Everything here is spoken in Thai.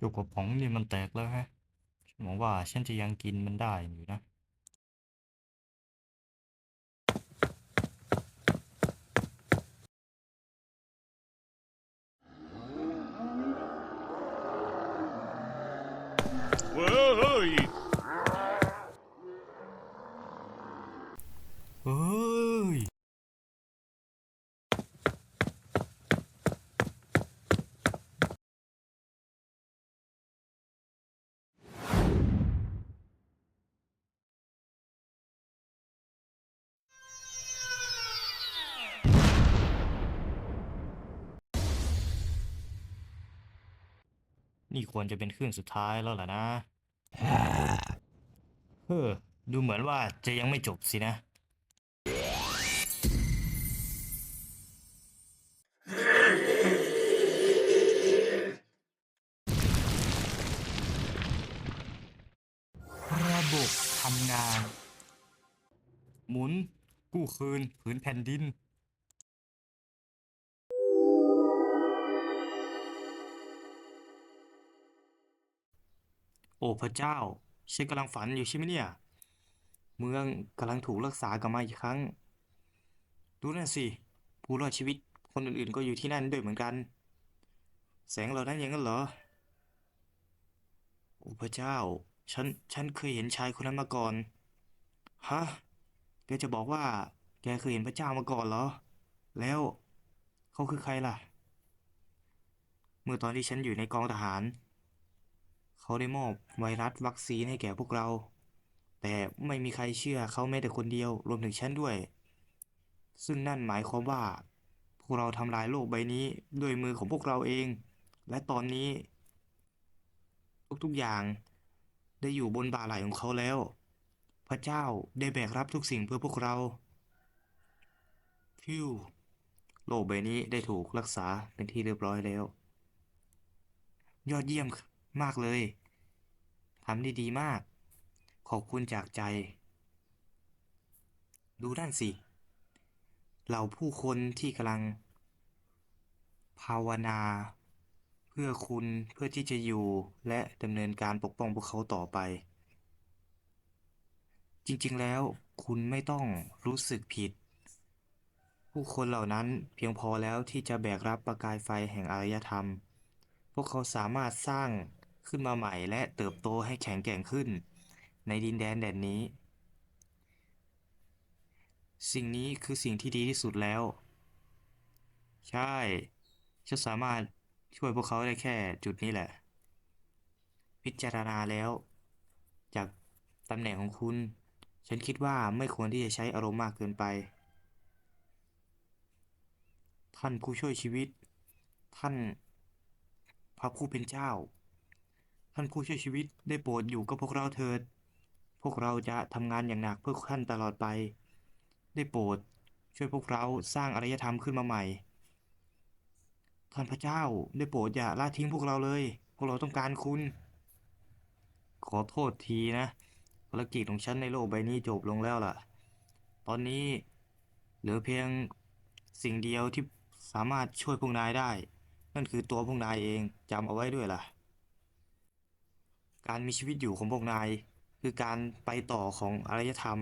เจ้ากระป๋องนี่มันแตกแล้วฮะฉันหวังว่าฉันจะยังกินมันได้อยู่นะเว้ย นี่ควรจะเป็นเครื่องสุดท้ายแล้วล่ะนะ เฮ้อ ดูเหมือนว่าจะยังไม่จบสินะ ระบบทำงาน หมุนกู้คืนผืนแผ่นดิน โอ้พระเจ้าฉันกำลังฝันอยู่ใช่ไหมเนี่ย เมืองกำลังถูกรักษากลับมาอีกครั้ง ดูนั่นสิ ผู้รอดชีวิตคนอื่นๆก็อยู่ที่นั่นด้วยเหมือนกัน แสงเหล่านั้นอย่างนั้นเหรอ โอ้พระเจ้า ฉัน ฉันเคยเห็นชายคนนั้นมาก่อน ฮะ แกจะบอกว่า แกเคยเห็นพระเจ้ามาก่อนเหรอ แล้วเขาคือใครล่ะ เมื่อตอนที่ฉันอยู่ในกองทหาร เขาได้มอบไวรัสวัคซีนให้แก่พวกเรา แต่ไม่มีใครเชื่อเขาแม้แต่คนเดียวรวมถึงฉันด้วย ซึ่งนั่นหมายความว่า พวกเราทำลายโลกใบนี้ด้วยมือของพวกเราเอง และตอนนี้ ทุกๆอย่างได้อยู่บนบ่าไหล่ของเขาแล้ว พระเจ้าได้แบกรับทุกสิ่งเพื่อพวกเราพิวโลกใบนี้ได้ถูกรักษาเป็นที่เรียบร้อยแล้ว ยอดเยี่ยม มากเลยทำได้ดีมาก ขอบคุณจากใจ ดูด้านสิ เหล่าผู้คนที่กำลัง ภาวนา เพื่อคุณเพื่อที่จะอยู่และดำเนินการปกป้องพวกเขาต่อไป จริงๆแล้วคุณไม่ต้องรู้สึกผิด ผู้คนเหล่านั้นเพียงพอแล้วที่จะแบกรับประกายไฟแห่งอารยธรรม พวกเขาสามารถสร้าง ขึ้นมาใหม่และเติบโตให้แข็งแกร่งขึ้น ในดินแดนแดนนี้ สิ่งนี้คือสิ่งที่ดีที่สุดแล้ว ใช่ ฉันสามารถช่วยพวกเขาได้แค่จุดนี้แหละ พิจารณาแล้ว จากตำแหน่งของคุณ ฉันคิดว่าไม่ควรที่จะใช้อารมณ์มากเกินไป ท่านผู้ช่วยชีวิต ท่านพระผู้เป็นเจ้า ท่านผู้ช่วยชีวิตได้โปรดอยู่กับพวกเราเถิด พวกเราจะทำงานอย่างหนักเพื่อท่านตลอดไป ได้โปรดช่วยพวกเราสร้างอารยธรรมขึ้นมาใหม่ ท่านพระเจ้าได้โปรดอย่าละทิ้งพวกเราเลย พวกเราต้องการคุณ ขอโทษทีนะภารกิจของฉันในโลกใบนี้จบลงแล้วล่ะ ตอนนี้เหลือเพียงสิ่งเดียวที่สามารถช่วยพวกนายได้ นั่นคือตัวพวกนายเองจำเอาไว้ด้วยล่ะ การมีชีวิตอยู่ของพวกนาย คือการไปต่อของอารยธรรม